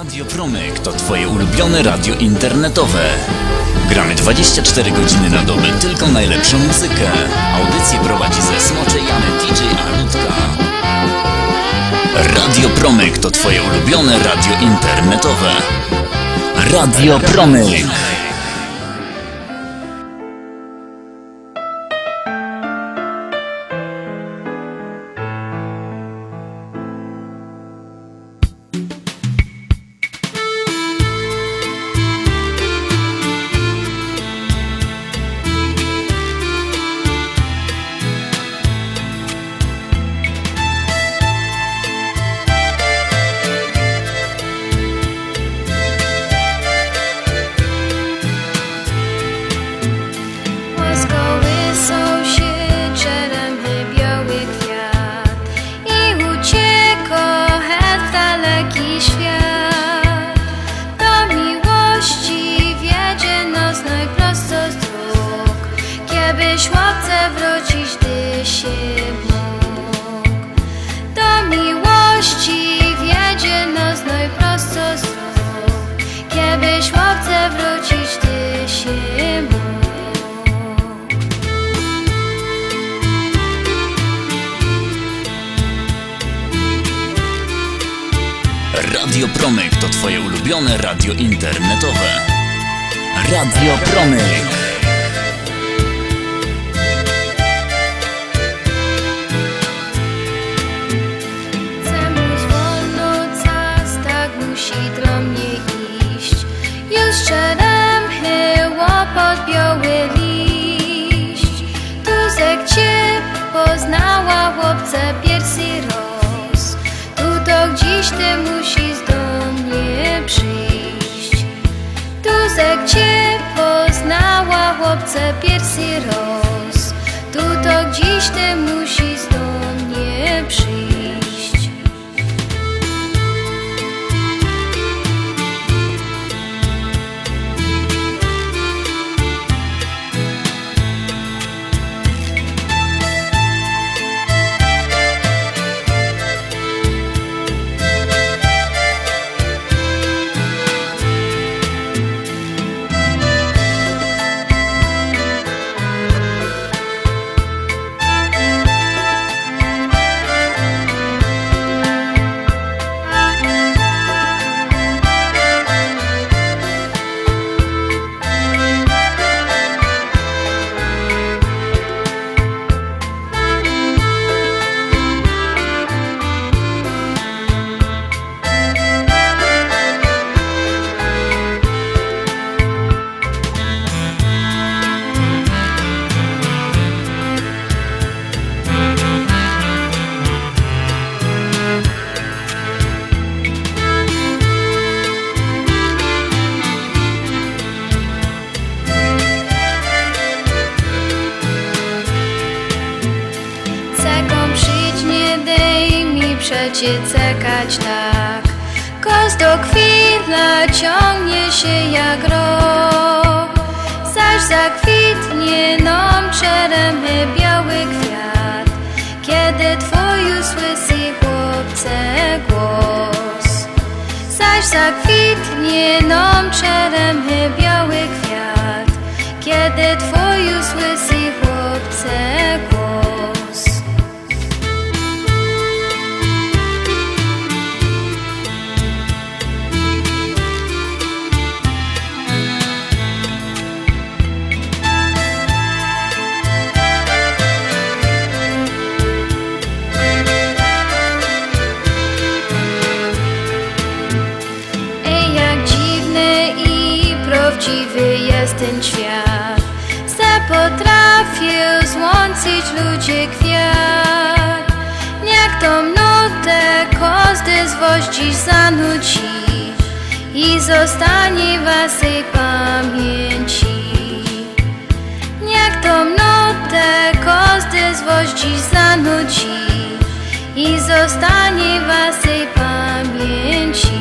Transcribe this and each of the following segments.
Radio Promyk to twoje ulubione radio internetowe. Gramy 24 godziny na dobę, tylko najlepszą muzykę. Audycję prowadzi ze Smoczej Jamy DJ Alutka. Radio Promyk to twoje ulubione radio internetowe. Radio Promyk. Radio Promyk to twoje ulubione radio internetowe. Radio Promyk. Móc wolno czas, tak musi dla mnie iść. Już czeremchy łopot biały liść. Tuzek cię poznała, chłopce pierwszy raz. Tu to gdzieś ty musisz cię poznała, chłopce pierwszy raz. Tu to gdzieś ty dej mi przecie czekać tak. Każda chwila ciągnie się jak rok. Zaś zakwitnie nam czeremy biały kwiat, kiedy twój usłyszy chłopce głos. Zaś zakwitnie nam czeremy biały kwiat, kiedy twój usłyszy ten świat. Se potrafił złączyć ludzie kwiat. Jak tą nutę każdy z was dziś zanudzi i zostanie w waszej pamięci. Jak tą nutę każdy z was dziś zanudzi i zostanie w waszej pamięci.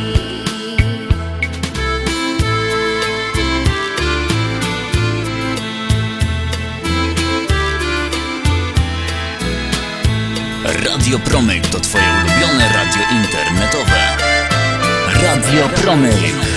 Radio Promyk to twoje ulubione radio internetowe. Radio Promyk.